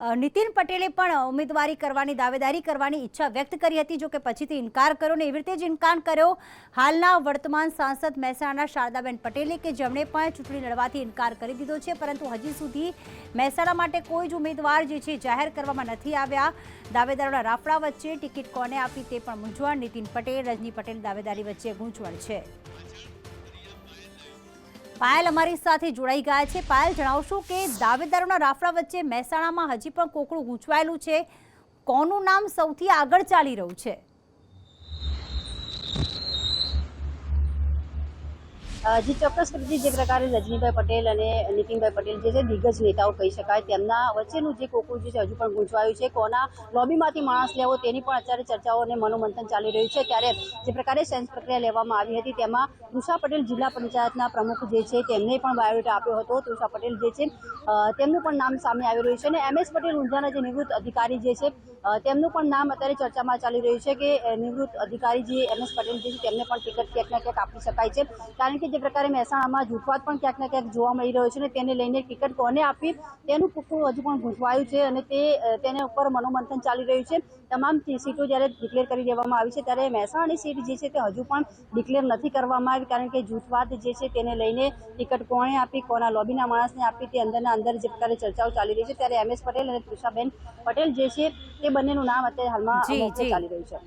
નીતિન પટેલે પણ ઉમેદવારી કરવાની, દાવેદારી કરવાની ઈચ્છા વ્યક્ત કરી હતી જો કે પછીથી ઇનકાર કર્યો ને એવી રીતે જ ઇનકાર કર્યો. હાલના વર્તમાન સાંસદ મહેસાણાના શારદાબેન પટેલે કે જેમણે પણ ચૂંટણી લડવાથી ઇનકાર કરી દીધો છે, પરંતુ હજી સુધી મહેસાણા માટે કોઈ જ ઉમેદવાર જે છે જાહેર કરવામાં નથી આવ્યા. દાવેદારોના રાફડા વચ્ચે ટિકિટ કોને આપી તે પણ મૂંઝવણ. નીતિન પટેલ, રજની પટેલ દાવેદારી વચ્ચે ગૂંચવણ છે. પાયલ અમારી સાથે જોડાઈ ગયા છે. પાયલ, જણાવશો કે દાવેદારોના રાફડા વચ્ચે મહેસાણામાં હજી પણ કોકડું ગૂંચવાયેલું છે. કોનું નામ સૌથી આગળ ચાલી રહ્યું છે? જી ચોક્કસ રીતે જે પ્રકારે રજનીભાઈ પટેલ અને નીતિનભાઈ પટેલ જે છે, દિગ્ગજ નેતાઓ કહી શકાય, તેમના વચ્ચેનું જે કોકું જે છે, હજુ પણ ગુંચવાયું છે, કોના લોબીમાંથી માણસ લેવો તેની પણ અત્યારે ચર્ચાઓ અને મનોમંથન ચાલી રહ્યું છે. ત્યારે જે પ્રકારે સેન્સ પ્રક્રિયા લેવામાં આવી હતી, તેમાં તૃષા પટેલ જિલ્લા પંચાયતના પ્રમુખ જે છે, તેમને પણ બાયોડેટા આપ્યો હતો. તૃષા પટેલ જે છે તેમનું પણ નામ સામે આવી રહ્યું છે અને એમ એસ પટેલ ઊંઝાના જે નિવૃત્ત અધિકારી જે છે તેમનું પણ નામ અત્યારે ચર્ચામાં ચાલી રહ્યું છે કે, નિવૃત્ત અધિકારી જે એમ એસ પટેલ જે છે, તેમને પણ ટિકિટ ક્યાંક ને ક્યાંક આપી શકાય છે. કારણ કે જે પ્રકારે મહેસાણામાં જૂથવાદ પણ ક્યાંક ને ક્યાંક જોવા મળી રહ્યો છે અને તેને લઈને ટિકિટ કોને આપી તેનું કુકું હજુ પણ ગૂંચવાયું છે અને તે તેને ઉપર મનોમંથન ચાલી રહ્યું છે. તમામ સીટો જ્યારે ડિક્લેર કરી દેવામાં આવી છે ત્યારે મહેસાણાની સીટ જે છે તે હજુ પણ ડિક્લેર નથી કરવામાં આવી કારણ કે જૂથવાદ જે છે તેને લઈને ટિકિટ કોણે આપી કોના લોબીના માણસને આપી તે અંદરના અંદર જે પ્રકારે ચર્ચાઓ ચાલી રહી છે. ત્યારે એમ એસ પટેલ અને તૃષાબેન પટેલ જે છે તે બંનેનું નામ અત્યારે હાલમાં. ચાલી રહ્યું છે.